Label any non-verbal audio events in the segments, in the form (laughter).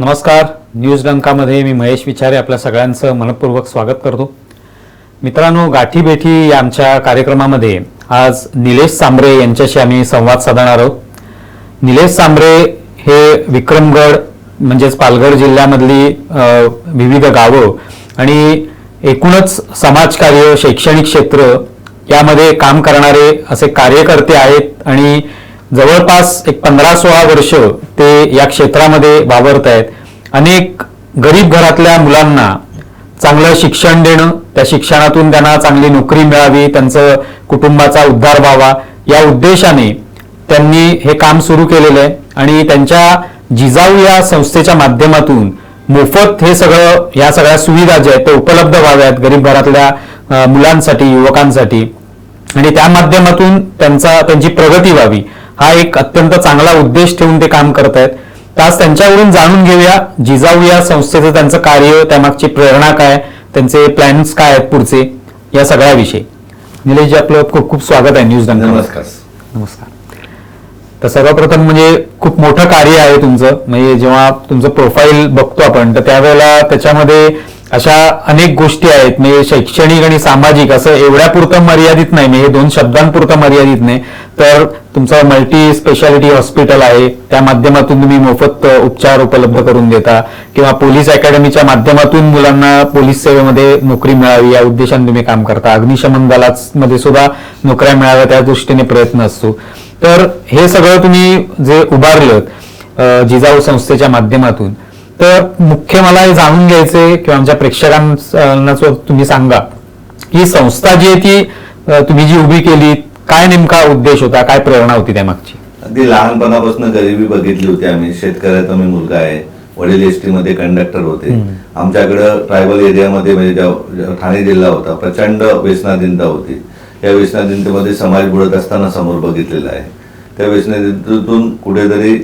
नमस्कार. न्यूज डंकामध्ये मी महेश विचारे आपल्या सगळ्यांचं मनपूर्वक स्वागत करतो. मित्रांनो गाठीबेठी या आमच्या कार्यक्रमामध्ये आज निलेश सांबरे यांच्याशी आम्ही संवाद साधणार आहोत. निलेश सांबरे हे विक्रमगड म्हणजेच पालघर जिल्ह्यामधली विविध गावं आणि एकूणच समाजकार्य शैक्षणिक क्षेत्र यामध्ये काम करणारे असे कार्यकर्ते आहेत आणि जवळपास एक पंधरा सोळा वर्ष ते या क्षेत्रामध्ये वावरत आहेत. अनेक गरीब घरातल्या मुलांना चांगलं शिक्षण देणं त्या शिक्षणातून त्यांना चांगली नोकरी मिळावी त्यांचं कुटुंबाचा उद्धार व्हावा या उद्देशाने त्यांनी हे काम सुरू केलेलं आहे. आणि त्यांच्या जिजाऊ या संस्थेच्या माध्यमातून मोफत हे सगळं या सगळ्या सुविधा ज्या आहेत त्या उपलब्ध व्हाव्यात गरीब घरातल्या मुलांसाठी युवकांसाठी. आणि त्या माध्यमातून त्यांचा त्यांची प्रगती व्हावी. हा एक अत्यंत चांगला उद्देश ठेवून ते काम करत आहेत. तर आज त्यांच्याकडून जाणून घेऊया जिजाऊ या संस्थेचं त्यांचं कार्य त्यामागची प्रेरणा काय त्यांचे प्लॅन्स काय आहेत पुढचे या सगळ्याविषयी. निलेशजी आपलं खूप खूप स्वागत आहे न्यूज डंका नमस्कार. नमस्कार. तर सर्वप्रथम म्हणजे खूप मोठं कार्य आहे तुमचं. म्हणजे जेव्हा तुमचं प्रोफाईल बघतो आपण तर त्यावेळेला त्याच्यामध्ये अशा अनेक गोष्टी आहेत. म्हणजे शैक्षणिक आणि सामाजिक असं एवढ्यापुरतं मर्यादित नाही. म्हणजे हे दोन शब्दांपुरतं मर्यादित नाही. तर तुमचं मल्टी स्पेशालिटी हॉस्पिटल आहे. त्या माध्यमातून तुम्ही मोफत उपचार उपलब्ध करून देता. किंवा पोलीस अकॅडमीच्या माध्यमातून मुलांना पोलीस सेवेमध्ये नोकरी मिळावी या उद्देशाने तुम्ही काम करता. अग्निशमन दलामध्ये सुद्धा नोकऱ्या मिळाव्या त्या दृष्टीने प्रयत्न असतो. तर हे सगळं तुम्ही जे उभारलं जिजाऊ संस्थेच्या माध्यमातून तर मुख्य मला हे जाणून घ्यायचंय किंवा आमच्या प्रेक्षकांना तुम्ही सांगा ही संस्था जी आहे ती तुम्ही जी उभी केली काय नेमका उद्देश होता काय प्रेरणा होती त्यामागची? अगदी लहानपणापासून गरिबी बघितली होती आम्ही. शेतकऱ्याचा मी मुलगा आहे. वडील एस टी मध्ये कंडक्टर होते आमच्याकडं ट्रायबल एरियामध्ये म्हणजे ठाणे जिल्हा होता प्रचंड व्यसनाधीनता होती. या व्यसनाधीनतेमध्ये समाज बुडत असताना समोर बघितलेला आहे. त्या व्यसनाधीनतेतून कुठेतरी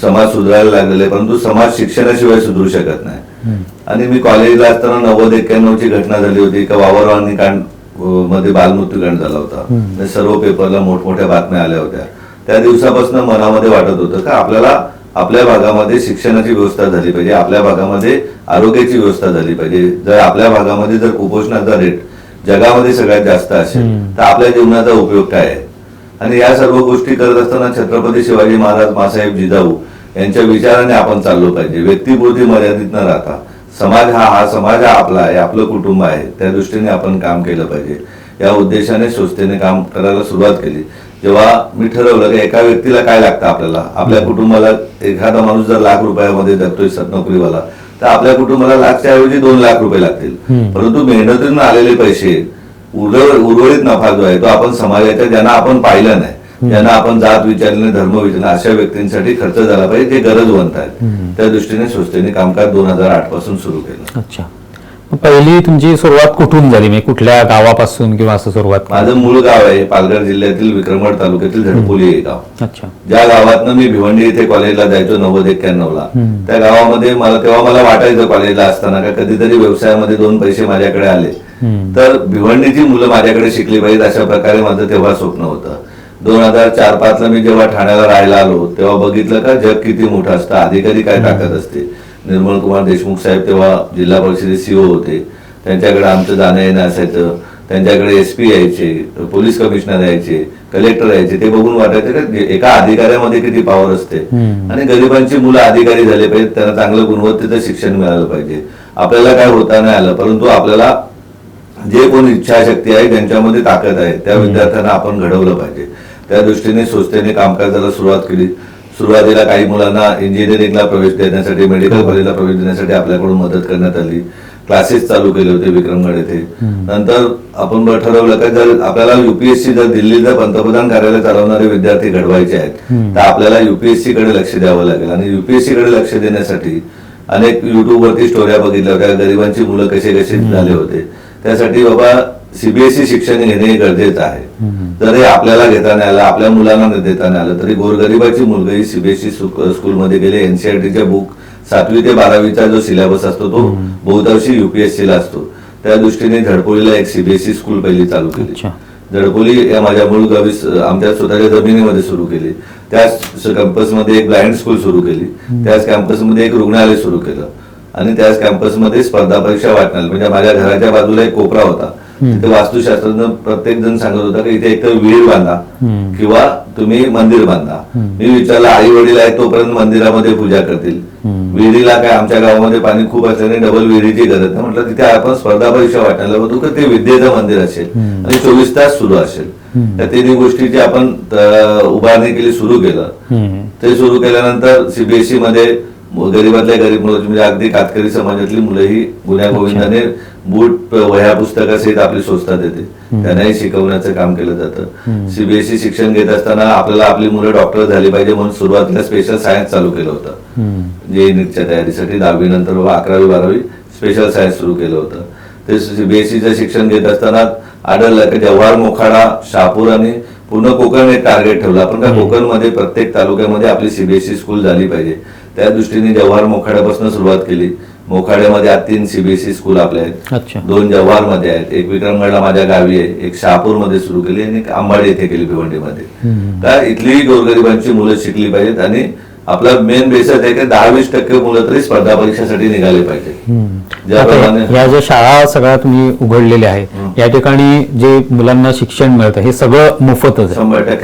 समाज सुधारायला लागलेला परंतु समाज शिक्षणाशिवाय सुधरू शकत नाही. आणि मी कॉलेजला असताना नव्वद एक्क्याण्णव ची घटना झाली होती का वावरवानी कांडमध्ये बालमृत्यूकांड झाला होता. म्हणजे सर्व पेपरला मोठमोठ्या बातम्या आल्या होत्या. त्या दिवसापासून मनामध्ये वाटत होतं का आपल्याला आपल्या भागामध्ये शिक्षणाची व्यवस्था झाली पाहिजे आपल्या भागामध्ये आरोग्याची व्यवस्था झाली पाहिजे. जर आपल्या भागामध्ये जर कुपोषणाचा रेट जगामध्ये सगळ्यात जास्त असेल तर आपल्या जीवनाचा उपयोग काय आहे? आणि या सर्व गोष्टी करत असताना छत्रपती शिवाजी महाराज मासाहेब जिजाऊ यांच्या विचाराने आपण चाललो पाहिजे. व्यक्तिपुरती मर्यादित न राहता. समाज हा हा समाज हा आपला आहे आपलं कुटुंब आहे. त्या दृष्टीने आपण काम केलं पाहिजे. या उद्देशाने संस्थेने काम करायला सुरुवात केली. जेव्हा मी ठरवलं की एका व्यक्तीला काय लागतं आपल्याला? आपल्या कुटुंबाला एखादा माणूस जर लाख रुपयामध्ये जगतोय सत नोकरीवाला तर आपल्या कुटुंबाला लाखच्या ऐवजी दोन लाख रुपये लागतील. परंतु मेहनतीतून आलेले पैसे उर्वरित उर्वरित नफा जो आहे तो आपण समाजाच्या ज्यांना आपण पाहिलं नाही. ज्यांना आपण जात विचारले धर्म विचारले अशा व्यक्तींसाठी खर्च झाला पाहिजे ते गरजवंत आहेत. त्या दृष्टीने संस्थेने कामकाज दोन हजार आठपासून सुरू केलं. अच्छा. पहिली तुमची सुरुवात कुठून झाली? म्हणजे कुठल्या गावापासून किंवा असं सुरुवात? माझं मूळ गाव आहे पालघर जिल्ह्यातील विक्रमगड तालुक्यातील झडपोली हे गाव. अच्छा. ज्या गावातनं मी भिवंडी इथे कॉलेजला जायचो नव्वद एक्क्याण्णव ला त्या गावामध्ये मला तेव्हा मला वाटायचं कॉलेजला असताना का कधीतरी व्यवसायामध्ये दोन पैसे माझ्याकडे आले. तर भिवंडीची मुलं माझ्याकडे शिकली पाहिजेत अशा प्रकारे माझं तेव्हा स्वप्न होतं. दोन हजार चार पाच ला मी जेव्हा ठाण्याला राहायला आलो तेव्हा बघितलं का जग किती मोठं असतं. अधिकारी काय ताकद असते. निर्मल कुमार देशमुख साहेब तेव्हा जिल्हा परिषदेचे सीओ होते. त्यांच्याकडे आमचं जाणं येणं असायचं. त्यांच्याकडे एस पी यायचे पोलीस कमिशनर यायचे कलेक्टर यायचे ते बघून वाटायचं का एका अधिकाऱ्यामध्ये किती पॉवर असते. आणि गरिबांची मुलं अधिकारी झाले पाहिजेत त्यांना चांगलं गुणवत्तेचं शिक्षण मिळालं पाहिजे. आपल्याला काय होता नाही आलं परंतु आपल्याला जे कोण इच्छाशक्ती आहे ज्यांच्यामध्ये ताकद आहे. त्या विद्यार्थ्यांना आपण घडवलं पाहिजे. त्या दृष्टीने संस्थेने कामकाजाला सुरुवात केली. सुरुवातीला काही मुलांना इंजिनिअरिंगला प्रवेश देण्यासाठी मेडिकल कॉलेजला प्रवेश देण्यासाठी आपल्याकडून मदत करण्यात आली. क्लासेस चालू केले होते विक्रमगड येथे. नंतर आपण ठरवलं का जर आपल्याला युपीएससी जर दिल्लीत जर पंतप्रधान कार्यालय चालवणारे विद्यार्थी घडवायचे आहेत तर आपल्याला युपीएससी कडे लक्ष द्यावं लागेल. आणि युपीएससी कडे लक्ष देण्यासाठी अनेक युट्यूब वरती स्टोऱ्या बघितल्या होत्या. गरिबांची मुलं कसे कसे झाले होते. त्यासाठी बाबा सीबीएसई शिक्षण घेणे हे गरजेचं आहे. जर हे आपल्याला घेता नाही आलं आपल्या मुलांना देता नाही आलं तरी गोरगरिबाची मुलगी सीबीएसई स्कूलमध्ये गेले एनसीआरटीच्या बुक सातवी ते बारावीचा जो सिलेबस असतो तो बहुतांशी युपीएससी ला असतो. त्या दृष्टीने धडपोलीला एक सीबीएसई स्कूल पहिली चालू केली. जडपोली या माझ्या मूळ गावी आमच्या स्वतःच्या जमिनीमध्ये सुरू केली. त्याच कॅम्पसमध्ये एक ब्लाइंड स्कूल सुरू केली. त्याच कॅम्पसमध्ये एक रुग्णालय सुरू केलं. आणि त्याच कॅम्पसमध्ये स्पर्धा परीक्षा वाटणार म्हणजे माझ्या घराच्या बाजूला एक कोपरा होता तिथे वास्तुशास्त्रज्ञ प्रत्येक जण सांगत होता की इथे एकतर विहीर बांधा. किंवा तुम्ही मंदिर बांधा मी विचारलं आई वडील आहेत तोपर्यंत मंदिरामध्ये पूजा करतील. विहिरीला काय आमच्या गावामध्ये पाणी खूप असल्याने डबल विहिरीची गरज नाही म्हटलं तिथे आपण स्पर्धा परीक्षा वाटायला होतो की ते विद्येचं मंदिर असेल. आणि चोवीस तास सुरू असेल. त्या तिन्ही गोष्टीची आपण उभारणी केली सुरू केलं. ते सुरू केल्यानंतर सीबीएसई मध्ये गरीबातल्या गरीब मुलं म्हणजे अगदी कातकरी समाजातली मुलंही गुन्ह्या गोविंदाने बूट वह्या पुस्तकासहित आपली स्वस्तात येते त्यांनाही शिकवण्याचं काम केलं जातं. सीबीएसई शिक्षण घेत असताना आपल्याला आपली मुलं डॉक्टर झाली पाहिजे म्हणून सुरुवातीला स्पेशल सायन्स चालू केलं होतं. जे नीटच्या तयारीसाठी दहावी नंतर व अकरावी बारावी स्पेशल सायन्स सुरू केलं होतं. ते सीबीएसईचं शिक्षण घेत असताना आढळलं की जव्हार मोखाडा शहापूर आणि पूर्ण कोकण एक टार्गेट ठेवलं. आपण का कोकणमध्ये प्रत्येक तालुक्यामध्ये आपली सीबीएसई स्कूल झाली पाहिजे. त्या दृष्टीने जव्हार मोखाड्यापासून सुरुवात केली मोखाड्यामध्ये आज तीन सीबीएसई स्कूल आपले आहेत. दोन जव्हारमध्ये आहेत एक विक्रमगडला माझ्या गावी आहे एक शहापूरमध्ये सुरू केली आणि एक अंबाडी येथे केली भिवंडीमध्ये. हम्म. का इथली गोरगरिबांची मुलं शिकली पाहिजेत आणि आपला मेन बेसच आहे की दहा वीस टक्के मुलं तरी स्पर्धा परीक्षेसाठी निघाले पाहिजे आता या ज्या शाळा सगळ्या तुम्ही उघडलेल्या आहे या ठिकाणी जे मुलांना शिक्षण मिळतं हे सगळं मोफतच आहे.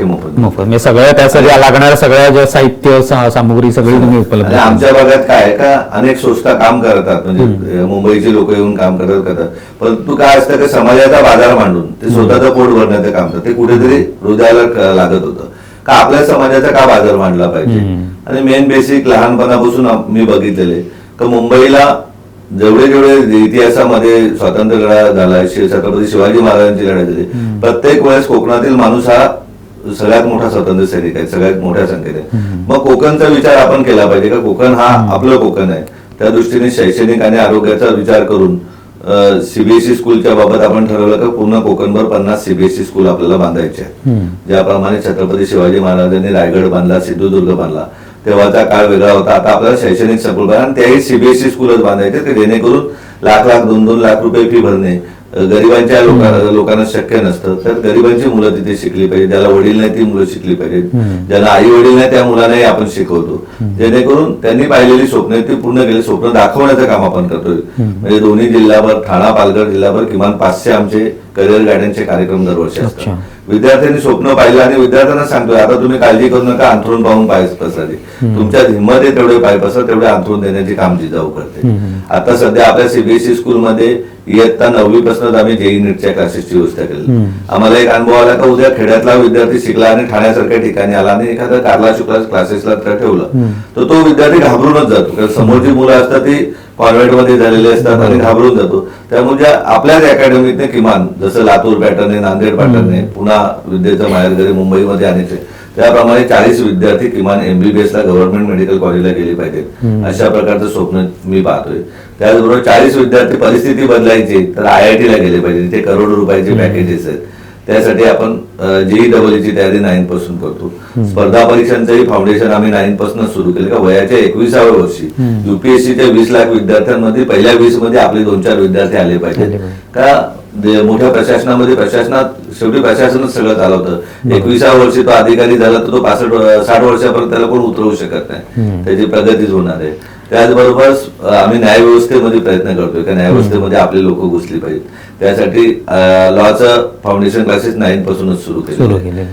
मोफत. म्हणजे सगळ्या त्यासाठी लागणाऱ्या सगळ्या ज्या साहित्य सामुग्री सगळी तुम्ही उपलब्ध आमच्या भागात काय का अनेक संस्था काम करतात. म्हणजे मुंबईचे लोक येऊन काम करतात करतात. परंतु काय असतं की समाजाचा बाजार मांडून ते स्वतःचं पोट भरण्याचं काम करतात. ते कुठेतरी हृदयाला लागत होतं. का आपल्या समाजाचा का बाजार मांडला पाहिजे. आणि मेन बेसिक लहानपणापासून मी बघितलेले का मुंबईला जेवढे जेवढे इतिहासामध्ये स्वातंत्र्य लढा झाला छत्रपती शिवाजी महाराजांची लढाई झाली प्रत्येक वेळेस कोकणातील माणूस हा सगळ्यात मोठा स्वातंत्र्य सैनिक आहे सगळ्यात मोठ्या संख्येने मग कोकणचा विचार आपण केला पाहिजे का? कोकण हा आपलं कोकण आहे. त्या दृष्टीने शैक्षणिक आणि आरोग्याचा विचार करून सीबीएसई स्कूलच्या बाबत आपण ठरवलं का पूर्ण कोकणभर पन्नास सीबीएसई स्कूल आपल्याला बांधायचे आहेत. ज्याप्रमाणे छत्रपती शिवाजी महाराजांनी रायगड बांधला सिंधुदुर्ग बांधला. तेव्हाचा काळ वेगळा होता. आता आपल्याला शैक्षणिक संकुल आणि त्याही सीबीएसई स्कूलच बांधायचे की जेणेकरून लाख लाख दोन दोन लाख रुपये फी भरणे गरिबांच्या लोकांना लोकांना शक्य नसतं. तर गरिबांची मुलं तिथे शिकली पाहिजे ज्याला वडील नाही ती मुलं शिकली पाहिजेत. ज्यांना आई वडील नाही त्या मुलांनाही आपण शिकवतो. जेणेकरून त्यांनी पाहिलेली स्वप्न ती पूर्ण केली. स्वप्न दाखवण्याचं काम आपण करतोय. म्हणजे दोन्ही जिल्ह्यावर ठाणा पालघर जिल्ह्यावर किमान पाचशे आमचे करिअर गार्डनचे कार्यक्रम दरवर्षी. असतात. विद्यार्थ्यांनी स्वप्न पाहिलं आणि विद्यार्थ्यांना सांगतोय आता तुम्ही काळजी करू नका अंथरून पाहून पाय पसरले. तुमच्या हिंमत आहे तेवढे पाय पसर तेवढे अंथरून देण्याची काम जिजाऊ करते. आता सध्या आपल्या सीबीएसई स्कूलमध्ये इयत्ता नववी पासून आम्ही जेई नीटच्या क्लासेसची व्यवस्था केली. आम्हाला एक अनुभव आला का उद्या खेड्यातला विद्यार्थी शिकला आणि ठाण्यासारख्या ठिकाणी आला आणि एखादा कारला शुक्ला क्लासेसला तर ठेवलं. तर तो विद्यार्थी घाबरूनच जातो. कारण समोरची मुलं असतात ती कॉन्व्हेंटमध्ये झालेली असतात आणि घाबरून जातो. त्यामुळे ज्या आपल्याच अकॅडमीतने किमान जसं लातूर पॅटर्न आहे नांदेड पॅटर्न आहे पुन्हा विद्येचं माहेरघरी मुंबईमध्ये आणायचे त्याप्रमाणे चाळीस विद्यार्थी किमान एमबीबीएस ला गव्हर्नमेंट मेडिकल कॉलेजला गेले पाहिजेत. अशा प्रकारचं स्वप्न मी पाहतोय. त्याचबरोबर चाळीस विद्यार्थी परिस्थिती बदलायची तर आय आय ला गेले पाहिजे तिथे करोड रुपयाचे पॅकेजेस आहेत. त्यासाठी आपण जेई डबल ची तयारी नाईन पासून करतो. स्पर्धा परीक्षांचंही फाउंडेशन आम्ही नाईन पासून सुरू केलं. का वयाच्या एकविसाव्या वर्षी युपीएससीच्या वीस लाख विद्यार्थ्यांमध्ये पहिल्या वीसमध्ये आपले दोन चार विद्यार्थी आले पाहिजेत पाहिजे. का मोठ्या प्रशासनामध्ये प्रशासनात शेवटी प्रशासनच सगळं चालवतं. एकविसाव्या वर्षी तो अधिकारी झाला तर तो पासष्ट साठ वर्षापर्यंत त्याला कोण उतरवू शकत नाही. त्याची प्रगतीच होणार आहे. त्याचबरोबर आम्ही न्यायव्यवस्थेमध्ये प्रयत्न करतोय का न्यायव्यवस्थेमध्ये आपले लोक घुसली पाहिजेत. त्यासाठी लॉचं फाउंडेशन क्लासेस नाईन पासूनच सुरू केले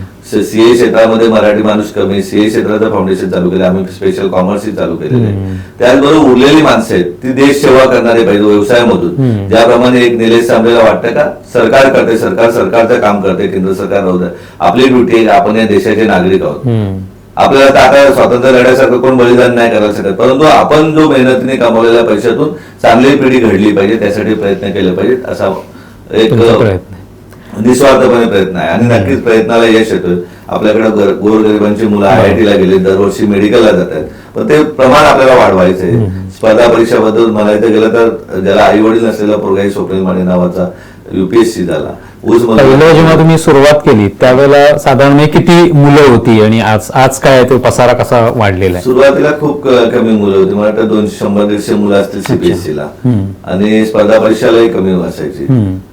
सीए क्षेत्रामध्ये मराठी माणूस कमी सीए क्षेत्राचं फाउंडेशन चालू केलं आम्ही स्पेशल कॉमर्सही चालू केलेले. त्याचबरोबर उरलेली माणसं आहेत ती देश सेवा करणारे पाहिजे व्यवसायामधून. ज्याप्रमाणे एक निलेश सांबरेला वाटतं का सरकार करते सरकार सरकारचं काम करते केंद्र सरकार राहू द्या. आपली ड्युटी आहे आपण या देशाचे नागरिक आहोत. आपल्याला तर आता स्वातंत्र्य लढ्यासारखं कोण बलिदान नाही करायला शकत परंतु आपण जो मेहनतीने कमवलेल्या पैशातून चांगली पिढी घडली पाहिजे त्यासाठी प्रयत्न केले पाहिजेत असा एक. निस्वार्थपणे प्रयत्न आहे. आणि नक्कीच प्रयत्नाला यश येतोय. आपल्याकडे गर- गोरगरिबांची मुलं आय आय ला गेली दरवर्षी मेडिकलला जात आहेत पण ते प्रमाण आपल्याला वाढवायचं आहे. स्पर्धा परीक्षाबद्दल म्हणायचं गेलं तर ज्याला आई वडील नसलेला पोरगाही स्वप्नील माने नावाचा युपीएससी झाला. ऊस पहिलं जेव्हा तुम्ही सुरुवात केली त्यावेळेला साधारण किती मुलं होती आणि आज आज काय तो पसारा कसा वाढलेला आहे? सुरुवातीला खूप कमी मुलं होती. मला वाटतं दोनशे शंभर दीडशे मुलं असतील सीबीएसई ला. आणि स्पर्धा परीक्षालाही कमी असायची.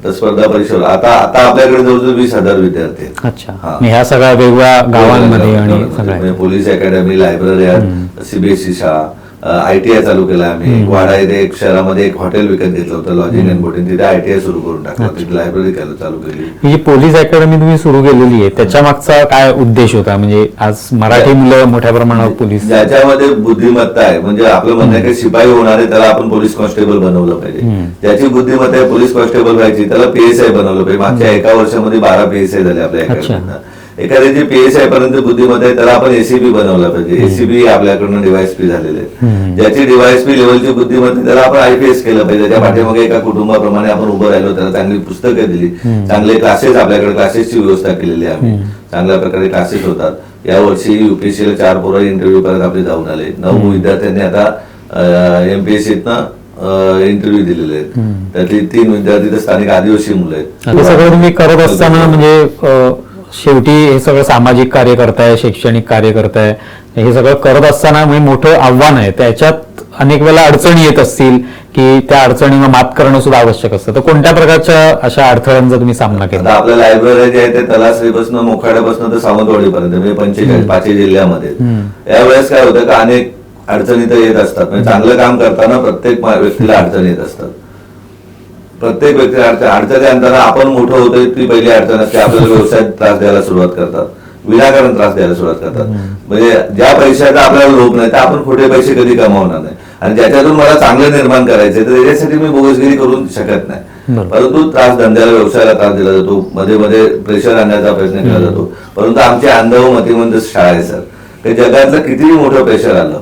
तर स्पर्धा परीक्षा आता आता आपल्याकडे जवळजवळ वीस हजार विद्यार्थी आहेत. अच्छा. ह्या सगळ्या वेगवेगळ्या गावांमध्ये आणि म्हणजे पोलीस अकॅडमी लायब्ररी सीबीएसई शाळा आयटीआय चालू केला आम्ही. एक वाडा येथे एक शहरामध्ये एक हॉटेल विकत घेतलं होतं लॉजिंग अँड बोटिंग. तिथे आयटीआय सुरू करून टाकलं. तिथे लायब्ररी चालू केली. ही जी पोलीस अकॅडमी तुम्ही सुरू केलेली आहे त्याच्या मागचा काय उद्देश होता? म्हणजे आज मराठी मुलं मोठ्या प्रमाणावर पोलीस ज्याच्यामध्ये बुद्धिमत्ता आहे. म्हणजे आपलं म्हणणं की शिपाई होणार आहे त्याला आपण पोलीस कॉन्स्टेबल बनवलं पाहिजे. ज्याची बुद्धिमत्ता आहे पोलीस कॉन्स्टेबल व्हायची त्याला पीएसआय बनवलं पाहिजे. मागच्या एका वर्षामध्ये बारा पीएसआय झाले आपल्या अच्छा. एखाद्याची पीएसआय पर्यंत बुद्धिमत्ता आहे त्याला आपण एसीबी बनवलं पाहिजे. एसीबी आपल्याकडनं डीवायसपी झालेले आहेत. ज्याची डीवायसपी लेवलची बुद्धिमत्ता त्याला आपण आयपीएस केलं पाहिजे. त्या पाठीमागे एका कुटुंबाप्रमाणे आपण उभं राहिलो त्याला चांगली पुस्तकं दिली. चांगले क्लासेस आपल्याकडे क्लासेसची व्यवस्था केलेली आहे आम्ही. चांगल्या प्रकारे क्लासेस होतात. यावर्षी युपीएससी ला चार पोरं इंटरव्ह्यू करत आपले जाऊन आले. नऊ विद्यार्थ्यांनी आता एमपीएससीतनं इंटरव्ह्यू दिलेले आहेत. त्यातली तीन विद्यार्थी तर स्थानिक आदिवासी मुलं आहेत. सगळं तुम्ही करत असताना म्हणजे शेवटी हे सगळं सामाजिक कार्य करताय शैक्षणिक कार्य करताय हे सगळं करत असताना म्हणजे मोठं आव्हान आहे. त्याच्यात अनेक वेळेला अडचणी येत असतील की त्या अडचणींना मात करणं सुद्धा आवश्यक असतं. तर कोणत्या प्रकारच्या अशा अडथळ्यांचा तुम्ही सामना केला? आपल्या लायब्ररी जे आहे ते तलासरीपासून मोखाड्यापासून तर सावंतवाडीपर्यंत म्हणजे पंचेचाळीस पाचही जिल्ह्यामध्ये. यावेळेस काय होतं का अनेक अडचणी तर येत असतात. म्हणजे चांगलं काम करताना प्रत्येक मा- व्यक्तीला अडचणी येत असतात. प्रत्येक व्यक्ती अडचण अडचणी आणताना आपण मोठं होतोय ती पहिली अडचण असते. आपल्याला व्यवसायात त्रास द्यायला सुरुवात करतात. विनाकारण त्रास द्यायला सुरुवात करतात. म्हणजे ज्या पैशाचा आपल्याला लोभ नाही तर आपण खोटे पैसे कधी कमावणार नाही. आणि ज्याच्यातून मला चांगलं निर्माण करायचंय तर त्याच्यासाठी मी बोगसगिरी करू शकत नाही. परंतु त्रास धंद्याला व्यवसायाला त्रास दिला जातो. मध्ये मध्ये प्रेशर आणण्याचा प्रयत्न केला जातो. परंतु आमची अंधव मतिमंद शाळा आहे सर ते जगातलं कितीही मोठं प्रेशर आलं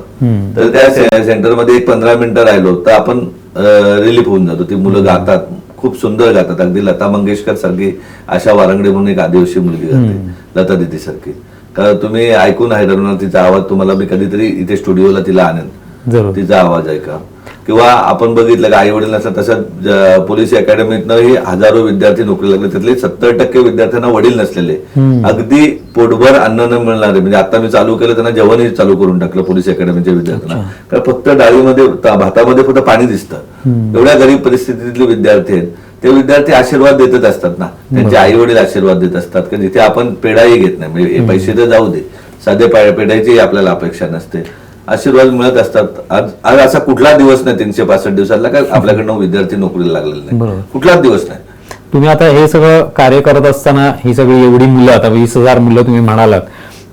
तर त्या सेंटरमध्ये एक पंधरा मिनिटं राहिलो तर आपण रिलीफ होऊन जातो. ती मुलं गातात खूप सुंदर गातात. अगदी लता मंगेशकर सारखी आशा वारंगडे म्हणून एक आदिवासी मुलगी गाते लता दिदी सारखी. कारण तुम्ही ऐकून आहे तिचा आवाज तुम्हाला मी कधीतरी इथे स्टुडिओला तिला आणेन. तिचा आवाज ऐका. किंवा आपण बघितलं का आई वडील नसतात तसं पोलीस अकॅडमीतनंही हजारो विद्यार्थी नोकरी लागले. त्यातले सत्तर टक्के विद्यार्थ्यांना वडील नसलेले. अगदी पोटभर अन्न न मिळणारे. म्हणजे आता मी चालू केलं त्यांना जेवणही चालू करून टाकलं पोलीस अकॅडमीच्या विद्यार्थ्यांना. कारण फक्त डाळीमध्ये भातामध्ये फक्त पाणी दिसतं. एवढ्या गरीब परिस्थितीतले विद्यार्थी आहेत. ते विद्यार्थी आशीर्वाद देतच असतात ना. त्यांचे आई वडील आशीर्वाद देत असतात. की जिथे आपण पेढाही घेत नाही. म्हणजे हे पैसे तर जाऊ दे. साधे पेढ्याची आपल्याला अपेक्षा नसते. आशीर्वाद मिळत असतात. आज आज असा कुठला दिवस नाही तीनशे पासष्ट दिवसातला का आपल्याकडनं विद्यार्थी नोकरीला लागलेला बरोबर. नाही कुठलाच दिवस नाही. तुम्ही आता हे सगळं कार्य करत असताना ही सगळी एवढी मुलं आता वीस हजार मुलं तुम्ही म्हणालात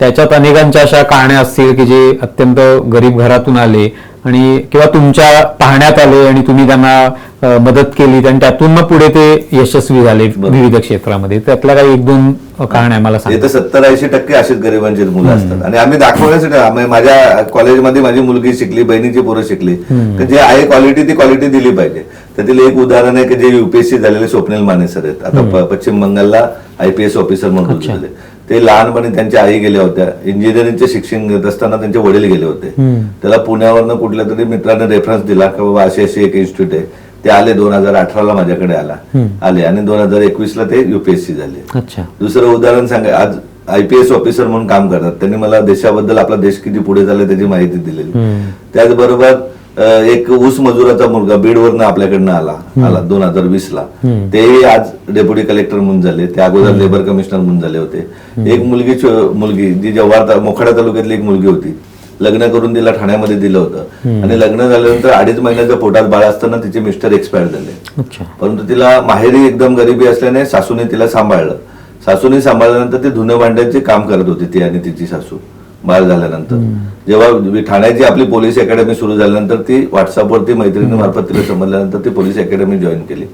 त्याच्यात अनेकांच्या अशा कहाण्या असतील की जे अत्यंत गरीब घरातून आले आणि किंवा तुमच्या पाहण्यात आले आणि तुम्ही त्यांना मदत केली आणि त्यातून मग पुढे ते यशस्वी झाले विविध क्षेत्रामध्ये. त्यातल्या काही एक दोन कहाण्या मला ते सांगा. तर सत्तर ऐंशी टक्के अशीच गरिबांची मुलं असतात. आणि आम्ही दाखवण्यासाठी माझ्या कॉलेजमध्ये माझी मुलगी शिकली बहिणीची पोरं शिकली. तर जे आहे क्वालिटी ती क्वालिटी दिली पाहिजे. त्यातील एक उदाहरण आहे की जे युपीएससी झालेले स्वप्नील माने सर आहेत. आता पश्चिम बंगालला आयपीएस ऑफिसर म्हणून झाले ते लहानपणी त्यांच्या आई गेल्या होत्या. इंजिनिअरिंगचे शिक्षण घेत असताना त्यांचे वडील गेले होते. त्याला पुण्यावरनं कुठल्या तरी मित्राने रेफरन्स दिला की बाबा अशी अशी एक इन्स्टिट्यूट आहे. ते आले दोन हजार अठराला माझ्याकडे आला. आले आणि दोन हजार एकवीस ला ते युपीएससी झाले. दुसरं उदाहरण सांगा. आज आयपीएस ऑफिसर म्हणून काम करतात. त्यांनी मला देशाबद्दल आपला देश किती पुढे झाला त्याची माहिती दिलेली. त्याचबरोबर एक ऊस मजुराचा मुलगा बीडवरनं आपल्याकडनं आला आला दोन हजार वीस ला तेही आज डेप्युटी कलेक्टर म्हणून झाले ते अगोदर लेबर कमिशनर म्हणून झाले होते. एक मुलगी मुलगी जी जव्हार ता- मोखाडा तालुक्यातली एक मुलगी होती. लग्न करून तिला ठाण्यामध्ये दिलं होतं. आणि लग्न झाल्यानंतर अडीच महिन्याच्या पोटात बाळ असताना तिचे मिस्टर एक्सपायर झाले. परंतु तिला माहेरी एकदम गरिबी असल्याने सासूने तिला सांभाळलं. सासूने सांभाळल्यानंतर ती धुणं भांड्याचे काम करत होती ती आणि तिची सासू. बाळ झाल्यानंतर. जेव्हा ठाण्याची आपली पोलीस अकॅडमी सुरू झाल्यानंतर ती व्हॉट्सअपवरती मैत्रिणी मार्फत तिला समजल्यानंतर ती पोलीस अकॅडमी जॉईन केली.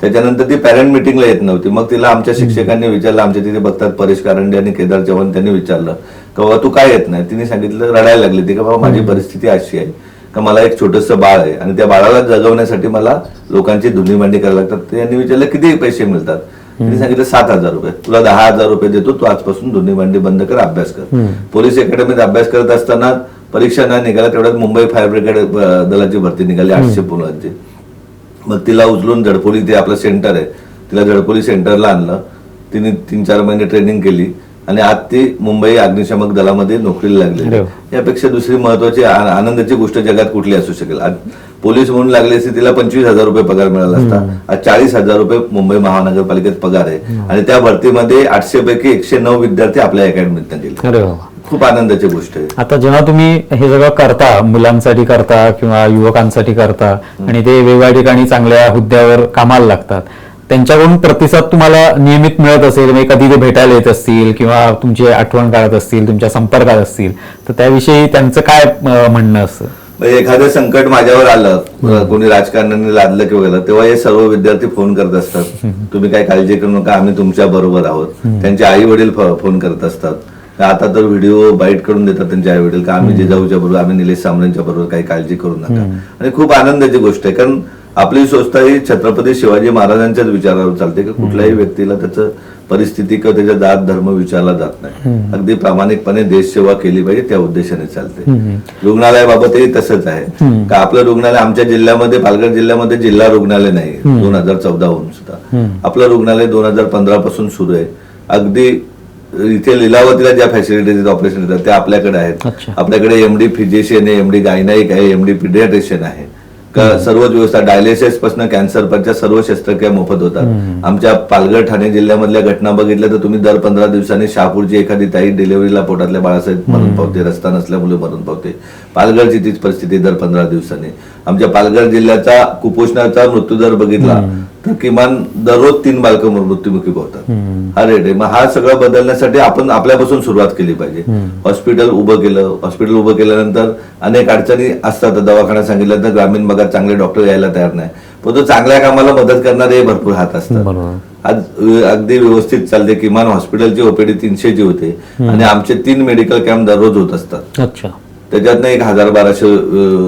त्याच्यानंतर ती पॅरेंट मिटिंगला येत नव्हती. मग तिला आमच्या शिक्षकांनी विचारलं आमच्या तिथे बघतात परेश कारंडे आणि केदार चव्हाण त्यांनी विचारलं. का बाबा तू काय येत नाही? तिने सांगितलं रडायला लागली. ती का बाबा माझी परिस्थिती अशी आहे का मला एक छोटस बाळ आहे आणि त्या बाळाला जगवण्यासाठी मला लोकांची धुनी भांडी करायला लागतात. ते यांनी विचारलं किती पैसे मिळतात? तिने सांगितलं सात हजार रुपये. तुला दहा हजार रुपये देतो तू आजपासून धुनी भांडी बंद कर अभ्यास कर. पोलीस अकॅडमीत अभ्यास करत असताना परीक्षा न निघाल्या तेवढ्यात मुंबई फायर ब्रिगेड दलाची भरती निघाली आठशे मुलांची मग तिला उचलून झडपोली ते आपलं सेंटर आहे तिला झडपोली सेंटरला आणलं. तिने तीन चार महिने ट्रेनिंग केली आणि आज ती मुंबई अग्निशामक दलामध्ये नोकरीला लागली वा. यापेक्षा दुसरी महत्वाची आनंदाची गोष्ट जगात कुठली असू शकेल. पोलीस म्हणून लागले असते तिला पंचवीस हजार रुपये पगार मिळाला असता. आज चाळीस हजार रुपये मुंबई महानगरपालिकेत पगार आहे. आणि त्या भरतीमध्ये आठशे पैकी एकशे नऊ विद्यार्थी आपल्या अकॅडमीतनं गेले. खूप आनंदाची गोष्ट आहे. आता जेव्हा तुम्ही हे सगळं करता मुलांसाठी करता किंवा युवकांसाठी करता आणि ते वेगवेगळ्या ठिकाणी चांगल्या हुद्द्यावर कामाला लागतात त्यांच्याकडून प्रतिसाद तुम्हाला नियमित मिळत असेल म्हणजे कधी ते भेटायला येत असतील किंवा तुमची आठवण काढत असतील तुमच्या संपर्कात असतील तर त्याविषयी त्यांचं काय म्हणणं असतं एखादं संकट माझ्यावर आलं कोणी राजकारण्यांनी लादलं किंवा गेलं तेव्हा हे सर्व विद्यार्थी फोन करत असतात. तुम्ही काय काळजी करू नका आम्ही तुमच्या बरोबर आहोत. त्यांचे आई वडील फोन करत असतात. आता तर व्हिडिओ बाईट करून देतात त्यांचे आई वडील का आम्ही जिजाऊच्या बरोबर आम्ही निलेश सामरेंच्या बरोबर काही काळजी करू नका. आणि खूप आनंदाची गोष्ट आहे कारण आपली संस्था ही छत्रपती शिवाजी महाराजांच्याच विचारावर चालते की कुठल्याही व्यक्तीला त्याचं परिस्थिती किंवा त्याचा जात धर्म विचारला जात नाही. अगदी प्रामाणिकपणे देशसेवा केली पाहिजे त्या उद्देशाने चालते. रुग्णालयाबाबतही तसंच आहे. का आपलं रुग्णालय आमच्या जिल्ह्यामध्ये पालघर जिल्ह्यामध्ये जिल्हा रुग्णालय नाही दोन हजार चौदा हून सुद्धा. आपलं रुग्णालय दोन हजार पंधरा पासून सुरू आहे. अगदी इथे लिलावतीला ज्या फॅसिलिटीज ऑपरेशन येतात त्या आपल्याकडे आहेत. आपल्याकडे एमडी फिजिशियन आहे एमडी गायनाईक आहे एमडी पिडियाट्रिशियन आहे. का सर्वच व्यवस्था डायलिसिसपासून कॅन्सर पर्यंत सर्व शस्त्रक्रिया मोफत होतात. आमच्या पालघर ठाणे जिल्ह्यामधल्या घटना बघितल्या तर तुम्ही दर पंधरा दिवसांनी शहापूरची एखादी ताई डिलिव्हरीला पोटातल्या बाळासाहेब मरून पावते रस्ता नसल्यामुळे मरून पावते. पालघरची तीच परिस्थिती दर पंधरा दिवसांनी. आमच्या पालघर जिल्ह्याचा कुपोषणाचा मृत्यूदर बघितला तर किमान दररोज तीन बालकं मृत्युमुखी पोहतात हा रेट आहे. मग हा सगळं बदलण्यासाठी आपण आपल्यापासून सुरुवात केली पाहिजे. हॉस्पिटल उभं केलं हॉस्पिटल उभं केल्यानंतर अनेक अडचणी असतात. दवाखाना सांगितलं तर ग्रामीण भागात चांगले डॉक्टर यायला तयार नाही. पण तो चांगल्या कामाला मदत करणारे भरपूर हात असतात. आज अगदी व्यवस्थित चालते. किमान हॉस्पिटलची ओपीडी तीनशेची होते. आणि आमचे तीन मेडिकल कॅम्प दररोज होत असतात. अच्छा. त्याच्यातनं एक हजार बाराशे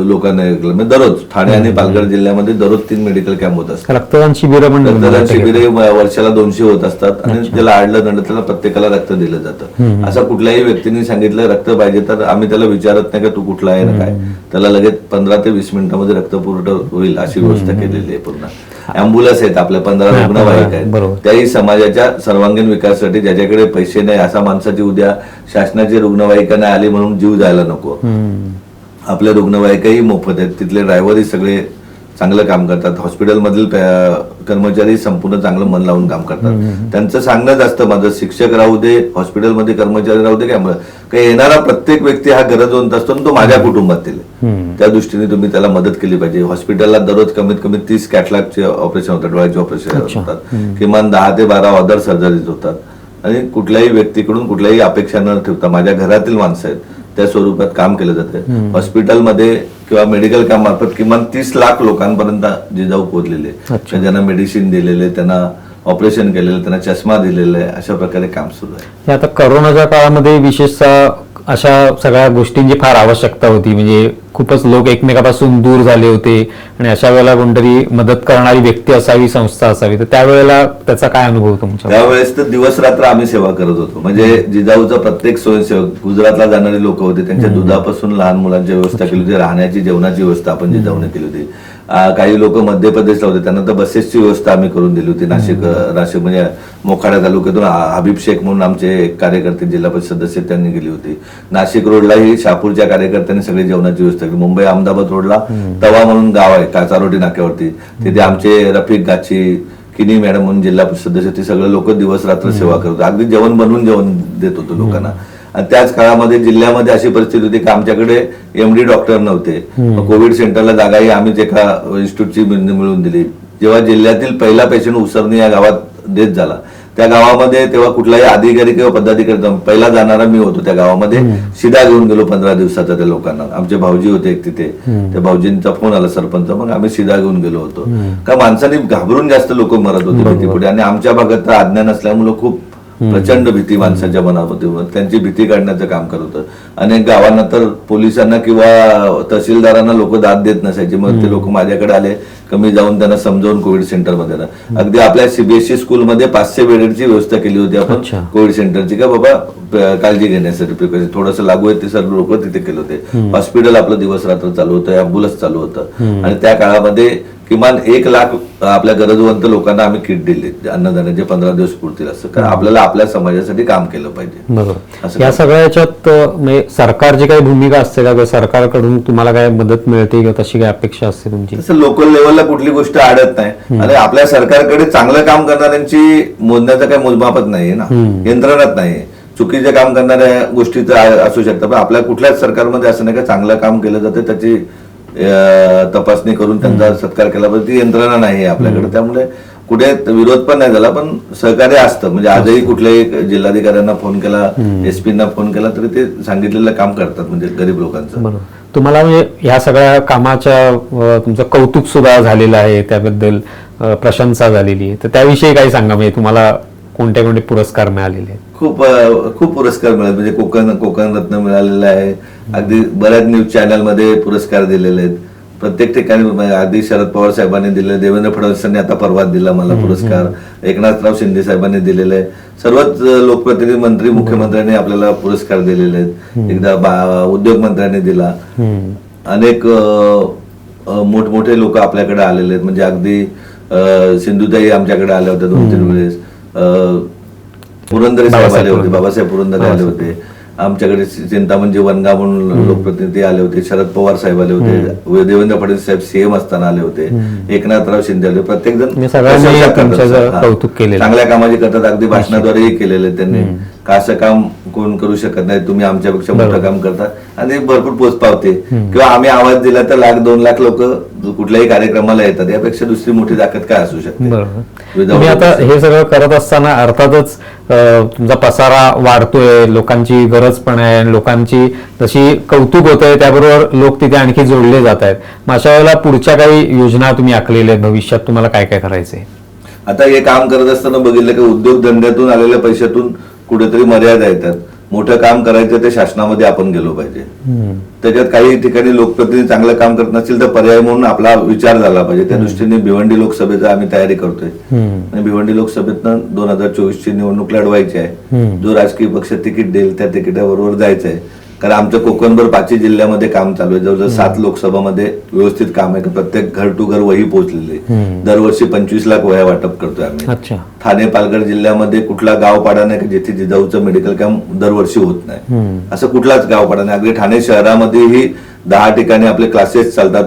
लोकांना म्हणजे दररोज ठाणे आणि पालघर जिल्ह्यामध्ये दररोज तीन मेडिकल कॅम्प होत असतात. रक्तदान शिबिरं रक्तदान शिबिरे वर्षाला दोनशे होत असतात. आणि ज्याला आडलं दंड त्याला प्रत्येकाला रक्त दिलं जातं. असं कुठल्याही व्यक्तीने सांगितलं रक्त पाहिजे तर आम्ही त्याला विचारत नाही का तू कुठला आहे ना काय. त्याला लगेच पंधरा ते वीस मिनिटांमध्ये रक्त पुरवठा होईल अशी व्यवस्था केलेली आहे पूर्ण. अँब्युलन्स आहेत आपल्या पंधरा रुग्णवाहिका. आहेत. त्याही समाजाच्या सर्वांगीण विकासासाठी ज्याच्याकडे पैसे नाही असा माणसाची उद्या शासनाची रुग्णवाहिका नाही आली म्हणून जीव जायला नको. आपल्या रुग्णवाहिकाही मोफत आहेत. तिथले ड्रायव्हरही सगळे चांगलं काम करतात. हॉस्पिटलमधील कर्मचारी संपूर्ण चांगलं मन लावून काम करतात. त्यांचं सांगणंच असतं माझं शिक्षक राहू दे हॉस्पिटलमध्ये कर्मचारी राहू दे काय येणारा प्रत्येक व्यक्ती हा गरजवंत असतो तो माझ्या कुटुंबातील. त्या दृष्टीने तुम्ही त्याला मदत केली पाहिजे. हॉस्पिटलला दररोज कमीत कमी तीस कॅटलॅगचे ऑपरेशन होतात डोळ्याचे ऑपरेशन होतात. किमान दहा ते बारा अदर सर्जरीज होतात. आणि कुठल्याही व्यक्तीकडून कुठल्याही अपेक्षा न ठेवता माझ्या घरातील माणसं आहेत त्या स्वरूपात काम केलं जातं. हॉस्पिटलमध्ये किंवा मेडिकल कॅम्प मार्फत किमान तीस लाख लोकांपर्यंत जिजाऊ पोहोचलेले. अच्छा. तर ज्यांना मेडिसिन दिलेले त्यांना ऑपरेशन केलेलं त्यांना चष्मा दिलेला आहे अशा प्रकारे काम सुरू आहे. आता करोनाच्या काळामध्ये विशेषतः अशा सगळ्या गोष्टींची फार आवश्यकता होती. म्हणजे खूपच लोक एकमेकापासून दूर झाले होते आणि अशा वेळेला कोणतरी मदत करणारी व्यक्ती असावी संस्था असावी तर त्यावेळेला त्याचा काय अनुभव तुमचा त्यावेळेस तर दिवस रात्र आम्ही सेवा करत होतो. म्हणजे जिजाऊचा प्रत्येक स्वयंसेवक गुजरातला जाणारे लोक होते त्यांच्या दुधापासून लहान मुलांची व्यवस्था केली होती राहण्याची जेवणाची व्यवस्था आपण जिजाऊने केली होती. काही लोक मध्य प्रदेशला होते. त्यांना तर बसेसची व्यवस्था आम्ही करून दिली होती. नाशिक नाशिक म्हणजे मोखाडा तालुक्यातून हबीब शेख म्हणून आमचे एक कार्यकर्ते जिल्हा परिषद सदस्य त्यांनी केली होती. नाशिक रोडलाही शहापूरच्या कार्यकर्त्यांनी सगळी जेवणाची व्यवस्था केली. मुंबई अहमदाबाद रोडला तवा म्हणून गाव आहे काचारोटी नाक्यावरती. तिथे आमचे रफिक गाची किनी मॅडम म्हणून जिल्हा परिषद सदस्य ते सगळे लोक दिवस रात्र सेवा करत होते. अगदी जेवण बनवून जेवण देत होतो लोकांना. आणि त्याच काळामध्ये जिल्ह्यामध्ये अशी परिस्थिती होती की आमच्याकडे एमडी डॉक्टर नव्हते. कोविड सेंटरला जागाही आम्हीच एका इन्स्टिट्यूटची मिळवून दिली. जेव्हा जिल्ह्यातील पहिला पेशंट उसरणी या गावात देत झाला. त्या गावामध्ये तेव्हा कुठलाही अधिकारी किंवा पदाधिकारी. पहिला जाणारा मी होतो त्या गावामध्ये. शिदा घेऊन गेलो पंधरा दिवसाचा त्या लोकांना. आमचे भाऊजी होते तिथे. त्या भाऊजींचा फोन आला सरपंच. मग आम्ही शिदा घेऊन गेलो होतो. का माणसांनी घाबरून जास्त लोक मरत होते भीतीपुढे आणि आमच्या भागात तर अज्ञान असल्यामुळे खूप प्रचंड भीती माणसाच्या मनामध्ये होती. त्यांची भीती काढण्याचं काम करत होतं. अनेक गावांना तर पोलिसांना किंवा तहसीलदारांना लोक दाद देत नसायचे. मग ते लोक माझ्याकडे आले. कमी जाऊन त्यांना समजावून कोविड सेंटरमध्ये अगदी आपल्या सीबीएसई स्कूलमध्ये पाचशे बेडची व्यवस्था केली होती आपण. कोविड सेंटरची का बाबा काळजी घेण्यासाठी प्रिकॉशन थोडंसं लागू आहे ते सर्व लोक तिथे केले होते. हॉस्पिटल आपलं दिवस रात्र चालू होतं अँब्युलन्स चालू होतं. आणि त्या काळामध्ये किमान एक लाख आपल्या गरजवंत लोकांना आम्ही किट दिली. अन्नदानाचे पंधरा दिवस पुरतील असं. कारण आपल्याला आपल्या समाजासाठी काम केलं पाहिजे. बरोबर. या काय? सगळ्या याच्यात अ, म्हणजे सरकारची काही भूमिका असते का? सरकारकडून तुम्हाला काय मदत मिळते किंवा तशी काय अपेक्षा असते तुमची? लोकल लेवलला कुठली गोष्ट अडत नाही. आणि आपल्या सरकारकडे चांगलं काम करणाऱ्यांची मोजण्याचं काही मोजमापच नाहीये ना. यंत्रणाच नाहीये. चुकीचे काम करणाऱ्या गोष्टी तर आ- असू शकतात पण आपल्या कुठल्याच सरकारमध्ये असं नाही का चांगलं काम केलं जातं त्याची तपासणी करून त्यांचा सत्कार केला पाहिजे. ती यंत्रणा नाही आपल्याकडे. त्यामुळे कुठे विरोध पण नाही झाला पण सहकार्य असतं. म्हणजे आजही कुठल्याही जिल्हाधिकाऱ्यांना फोन केला एसपीना फोन केला तरी ते सांगितलेलं काम करतात म्हणजे गरीब लोकांचं. तुम्हाला म्हणजे ह्या सगळ्या कामाच्या तुमचं कौतुक सुद्धा झालेलं आहे त्याबद्दल प्रशंसा झालेली आहे. तर त्याविषयी काही सांगा म्हणजे तुम्हाला कोणते कोणते पुरस्कार मिळालेले आहेत? खूप खूप पुरस्कार मिळाले. म्हणजे कोकण कोकण रत्न मिळालेलं आहे. अगदी बऱ्याच न्यूज चॅनलमध्ये पुरस्कार दिलेले आहेत. प्रत्येक ठिकाणी आधी शरद पवार साहेबांनी दिले देवेंद्र फडणवीसांनी आता परवा दिला मला पुरस्कार. एकनाथराव शिंदे साहेबांनी दिलेले आहे. सर्वच लोकप्रतिनिधी मंत्री मुख्यमंत्र्यांनी आपल्याला पुरस्कार दिलेले आहेत. एकदा उद्योग मंत्र्यांनी दिला. अनेक मोठमोठे लोक आपल्याकडे आलेले आहेत. म्हणजे अगदी सिंधुताई आमच्याकडे आल्या होत्या दोन तीन वेळेस. अ, पुरंदरे साहेब आले होते. बाबासाहेब पुरंदरे आले होते. आमच्याकडे चिंतामणजी वनगा म्हणून लोकप्रतिनिधी आले होते शरद पवार साहेब आले होते देवेंद्र फडणवीस साहेब सीएम असताना आले होते एकनाथराव शिंदे आले प्रत्येक जण. चांगल्या कामाचे करतात अगदी भाषणाद्वारेही केलेले त्यांनी. का असं काम कोण करू शकत नाही तुम्ही आमच्यापेक्षा मोठं काम करता. आणि भरपूर पोच पावते. किंवा आम्ही आवाज दिला तर लाख दोन लाख लोक कुठल्याही कार्यक्रमाला येतात. यापेक्षा दुसरी मोठी ताकद काय असू शकते? आता. हे सगळं करत असताना अर्थातच तुमचा पसारा वाढतोय लोकांची गरज पण आहे लोकांची जशी कौतुक होत आहे त्याबरोबर लोक तिथे आणखी जोडले जात आहेत. मग अशा वेळेला पुढच्या काही योजना तुम्ही आखलेल्या आहेत? भविष्यात तुम्हाला काय काय करायचंय? आता हे काम करत असताना बघितलं की उद्योगधंद्यातून आलेल्या पैशातून कुठेतरी मर्यादा येतात. मोठं काम करायचं ते शासनामध्ये आपण गेलो पाहिजे. त्याच्यात काही ठिकाणी लोकप्रतिनिधी चांगलं काम करत नसतील तर पर्याय म्हणून आपला विचार झाला पाहिजे. त्या दृष्टीने भिवंडी लोकसभेचा आम्ही तयारी करतोय. आणि भिवंडी लोकसभेतनं दोन हजार चोवीस ची निवडणूक लढवायची आहे. जो राजकीय पक्ष तिकीट देईल त्या तिकिटाबरोबर जायचं आहे कारण आमचं कोकणभर पाचही जिल्ह्यामध्ये काम चालू आहे. जवळजवळ सात लोकसभामध्ये व्यवस्थित काम आहे. प्रत्येक घर टू घर वही पोहोचलेली. दरवर्षी पंचवीस लाख वह्या वाटप करतोय आम्ही. ठाणे पालघर जिल्ह्यामध्ये कुठला गाव पाडा नाही की जिथे जिजाऊचं मेडिकल कॅम्प दरवर्षी होत नाही. असं कुठलाच गाव पाडा नाही. अगदी ठाणे शहरामध्येही दहा ठिकाणी आपले क्लासेस चालतात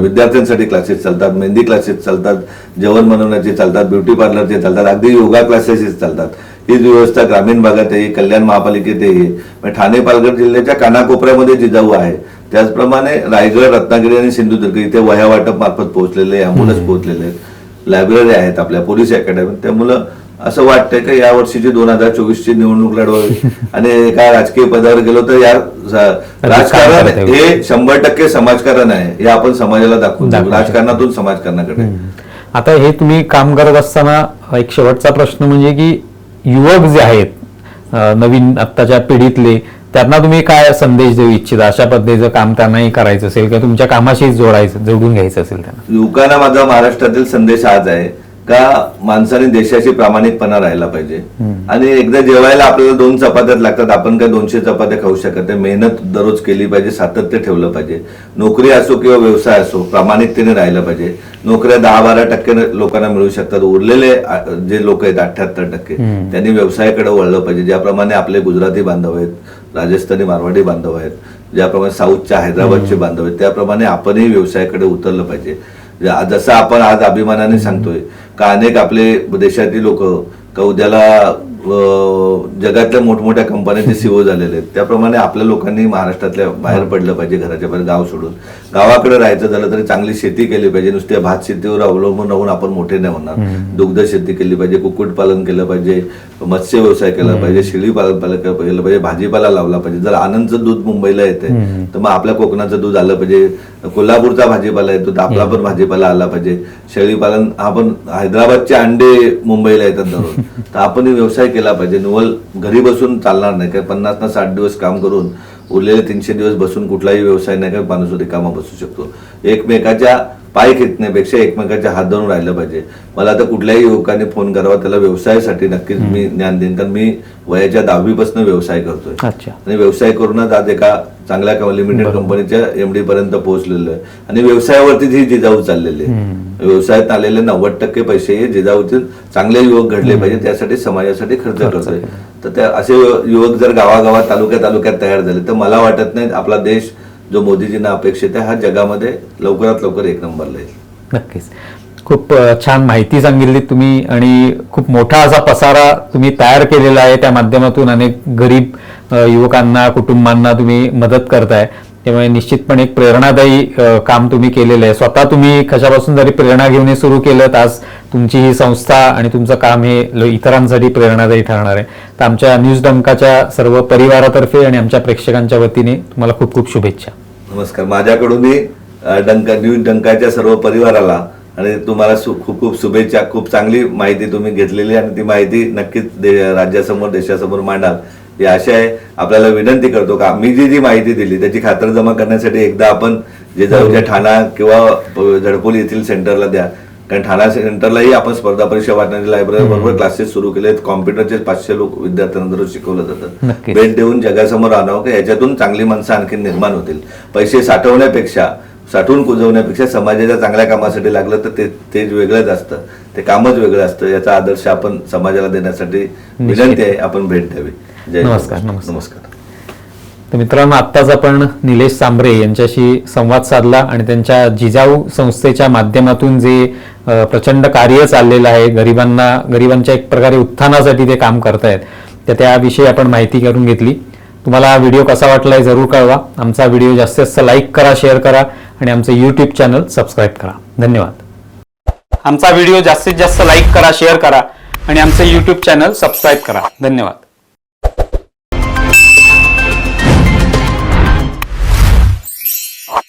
विद्यार्थ्यांसाठी क्लासेस चालतात मेहंदी क्लासेस चालतात जेवण बनवण्याचे चालतात ब्युटी पार्लरचे चालतात अगदी योगा क्लासेस चालतात. हीच व्यवस्था ग्रामीण भागात आहे कल्याण महापालिकेत आहे म्हणजे ठाणे पालघर जिल्ह्याच्या कानाकोपऱ्यामध्ये जिजाऊ आहे. त्याचप्रमाणे रायगड रत्नागिरी आणि सिंधुदुर्ग इथे वह्या वाटप मार्फत पोहोचलेले अँब्युलन्स पोहोचलेले आहेत. लायब्ररी आहेत आपल्या पोलीस अकॅडमी त्यामुळं असं वाटतंय की या वर्षीची दोन हजार चोवीस ची निवडणूक लढवावी? (laughs) आणि एका राजकीय पदावर गेलो तर या राजकारण. हे शंभर टक्के समाजकारण आहे. हे आपण समाजाला दाखवून. राजकारणातून समाजकारणाकडे. आता हे तुम्ही काम करत असताना एक शेवटचा प्रश्न म्हणजे की युवक जे आहेत नवीन आत्ताच्या पिढीतले त्यांना तुम्ही काय संदेश देऊ इच्छिता? अशा पद्धतीचं काम त्यांनाही करायचं असेल किंवा तुमच्या कामाशी जोडायचं जोडून घ्यायचं असेल त्यांना? युवकांना माझा महाराष्ट्रातील संदेश हाच आहे. का माणसाने देशाशी प्रामाणिकपणा राहायला पाहिजे? आणि एकदा जेवायला आपल्याला दोन चपात्यात लागतात आपण काय दोनशे चपात्या खाऊ शकत नाही. मेहनत दररोज केली पाहिजे सातत्य ठेवलं पाहिजे. नोकरी असो किंवा व्यवसाय असो प्रामाणिकतेने राहिलं पाहिजे. नोकऱ्या दहा बारा टक्के लोकांना मिळू शकतात. उरलेले जे लोक आहेत अठ्याहत्तर टक्के त्यांनी व्यवसायाकडे वळलं पाहिजे. ज्याप्रमाणे आपले गुजराती बांधव आहेत राजस्थानी मारवाडी बांधव आहेत ज्याप्रमाणे साऊथच्या हैदराबादचे बांधव आहेत त्याप्रमाणे आपणही व्यवसायाकडे उतरलं पाहिजे. जसं आपण आज अभिमानाने सांगतोय का अनेक आपले देशातील लोक का उद्याला जगातल्या मोठमोठ्या कंपन्यांचे सीओ झालेले आहेत. त्याप्रमाणे आपल्या लोकांनी महाराष्ट्रातल्या बाहेर पडलं पाहिजे घराच्या बाहेर गाव सोडून. गावाकडे राहायचं झालं तरी चांगली शेती केली पाहिजे. नुसत्या भात शेतीवर अवलंबून राहून आपण मोठे नाही होणार. दुग्ध शेती केली पाहिजे कुक्कुटपालन केलं पाहिजे मत्स्य व्यवसाय केला पाहिजे शेळी पालन पालन केलं पाहिजे भाजीपाला लावला पाहिजे. जर आनंदचं दूध मुंबईला येते तर मग आपल्या कोकणाचं दूध आलं पाहिजे. कोल्हापूरचा भाजीपाला येतो तर आपला पण भाजीपाला आला पाहिजे. शेळी पालन आपण हैदराबादचे अंडे मुंबईला येतात दररोज. तर आपण व्यवसाय केला पाहिजे. निवल घरी बसून चालणार नाही. काय पन्नास ना साठ दिवस काम करून उरलेले तीनशे दिवस बसून कुठलाही व्यवसाय नाही काय माणूस रिकामा बसू शकतो. एकमेकाच्या पाय खेचण्यापेक्षा एकमेकांच्या हात धरून राहिलं पाहिजे. मला तर कुठल्याही युवकाने फोन करावा त्याला व्यवसायासाठी नक्कीच मी ज्ञान देईन कारण मी वयाच्या दहावीपासून व्यवसाय करतोय. आणि व्यवसाय करूनच आज एका चांगल्या लिमिटेड कंपनीच्या एमडी पर्यंत पोहोचलेलो आहे. आणि व्यवसायावरतीच ही जिजाऊ चाललेली आहे. व्यवसायात आलेले नव्वद टक्के पैसे हे जिजाऊतील चांगले युवक घडले पाहिजे त्यासाठी समाजासाठी खर्च करतोय. तर त्या असे युवक जर गावागावात तालुक्या तालुक्यात तयार झाले तर मला वाटत नाही आपला देश जो मोदीजींना अपेक्षित आहे हा जगामध्ये लवकरात लवकर एक नंबरला येईल. नक्कीच. खूप छान माहिती सांगितली तुम्ही आणि खूप मोठा असा पसारा तुम्ही तयार केलेला आहे. त्या माध्यमातून अनेक गरीब युवकांना कुटुंबांना तुम्ही मदत करताय. त्यामुळे निश्चितपणे एक प्रेरणादायी काम तुम्ही केलेलं आहे. स्वतः तुम्ही कशापासून जरी प्रेरणा घेऊन हे सुरू केलं आज तुमची ही संस्था आणि तुमचं काम हे ल- इतरांसाठी प्रेरणादायी ठरणार आहे. तर आमच्या न्यूज डंकाच्या सर्व परिवारातर्फे आणि आमच्या प्रेक्षकांच्या वतीने तुम्हाला खूप खूप शुभेच्छा. नमस्कार. माझ्याकडूनही डंका न्यूज डंकाच्या सर्व परिवाराला आणि तुम्हाला सु- खूप खूप शुभेच्छा. खूप चांगली माहिती तुम्ही घेतलेली आणि ती माहिती नक्कीच दे- राज्यासमोर देशासमोर मांडाल. ही आशा आहे आपल्याला विनंती करतो का मी जी जी माहिती दिली त्याची खातरजमा करण्यासाठी एकदा आपण जिजाऊच्या ठाणा किंवा झडपोली येथील सेंटरला द्या. कारण ठाणा सेंटरलाही आपण स्पर्धा परीक्षा वाटण्याची लायब्ररी बरोबर क्लासेस सुरू केले कॉम्प्युटरचे पाचशे लोक विद्यार्थ्यांना दररोज शिकवलं जातं. भेट देऊन जगासमोर आणावं की? याच्यातून चांगली माणसं आणखी निर्माण होतील. पैसे साठवण्यापेक्षा साठवून कुजवण्यापेक्षा समाजाच्या चांगल्या कामासाठी लागलं तर ते ते वेगळंच असतं. ते कामच वेगळं असतं. याचा आदर्श आपण समाजाला देण्यासाठी विनंती आहे. आपण भेट द्यावी. जय नमस्कार. नमस्कार. नमस्कार. तर मित्रांनो आत्ताच आपण निलेश सांबरे यांच्याशी संवाद साधला आणि त्यांच्या जिजाऊ संस्थेच्या माध्यमातून जे प्रचंड कार्य चाललेलं आहे गरिबांना गरिबांच्या एक प्रकारे उत्थानासाठी ते काम करतायत तर त्याविषयी आपण माहिती करून घेतली. तुम्हाला हा व्हिडिओ कसा वाटलाय जरूर कळवा. आमचा व्हिडिओ जास्तीत जास्त लाईक करा शेअर करा आणि आमचं यूट्यूब चॅनल सबस्क्राईब करा. धन्यवाद. आमचा व्हिडिओ जास्तीत जास्त लाईक करा शेअर करा आणि आमचं यूट्यूब चॅनल सबस्क्राईब करा. धन्यवाद.